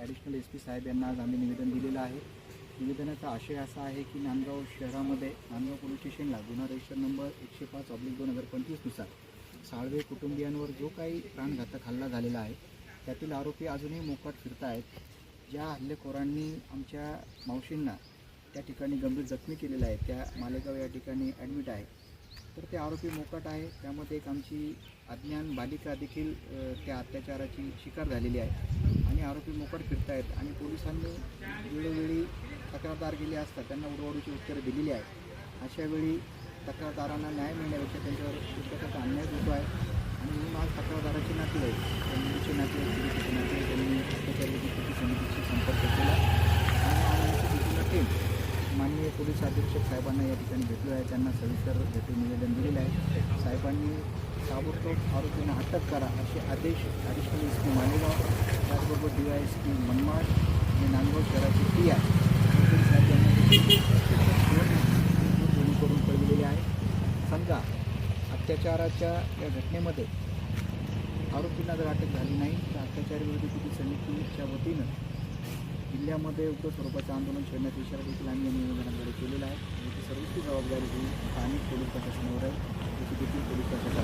Additional S P साहेब यांना आज आम्ही निवेदन दिलेलं आहे. निवेदनाचा आशय असा आहे की नांदगाव शहरामध्ये नांदगाव पोलीस स्टेशनला गुन्हा रजिस्टर नंबर एकशे पाच ऑब्लिक दोन हजार पंचवीसनुसार साळवे कुटुंबियांवर जो काही प्राणघातक हल्ला झालेला आहे त्यातील आरोपी अजूनही मोकाट फिरत आहेत ज्या हल्लेखोरांनी आमच्या मावशींना त्या ठिकाणी गंभीर जखमी केलेलं आहे त्या मालेगाव या ठिकाणी ॲडमिट आहे. तर ते आरोपी मोकाट आहे. त्यामध्ये एक आमची अज्ञान बालिका देखील त्या अत्याचाराची शिकार झालेली आहे. आणि आरोपी मोकड फिरत आहेत आणि पोलिसांनी वेळोवेळी तक्रारदार गेले असता त्यांना उडवाडूची उत्तरं दिलेली आहेत अशा वेळी तक्रारदारांना न्याय मिळण्यापेक्षा त्यांच्यावर एक अन्याय होतो आहे. आणि म्हणून आज तक्रारदाराचे नातेवाईक आहे त्यांचे नाते त्यांनी अत्याचार समितीशी संपर्क केला. आणि माननीय पोलीस अधीक्षक साहेबांना या ठिकाणी भेटलो आहे. त्यांना सविस्तर भेटून निवेदन दिलेलं आहे. साहेबांनी ताबडतोब आरोपींना अटक करा असे आदेश ॲडिशनल एस पी मालेगाव त्याचबरोबर डी की मनमाड आणि नांदगाव शहराचे पी आय दोन्ही करून पडलेली आहे. समजा अत्याचाराच्या या घटनेमध्ये आरोपींना जर अटक झाली नाही. तर अत्याचार विरोधी कृती समितीच्या वतीनं जिल्ह्यामध्ये उक्त स्वरूपाचं आंदोलन छेडण्याचा इशारा देखील आम्ही या निवेदनाद्वारे केलेला आहे. याची सर्वोच्च जबाबदारी ही स्थानिक पोलीस प्रशासनावर आहे. त्याची देखील पोलीस प्रशासन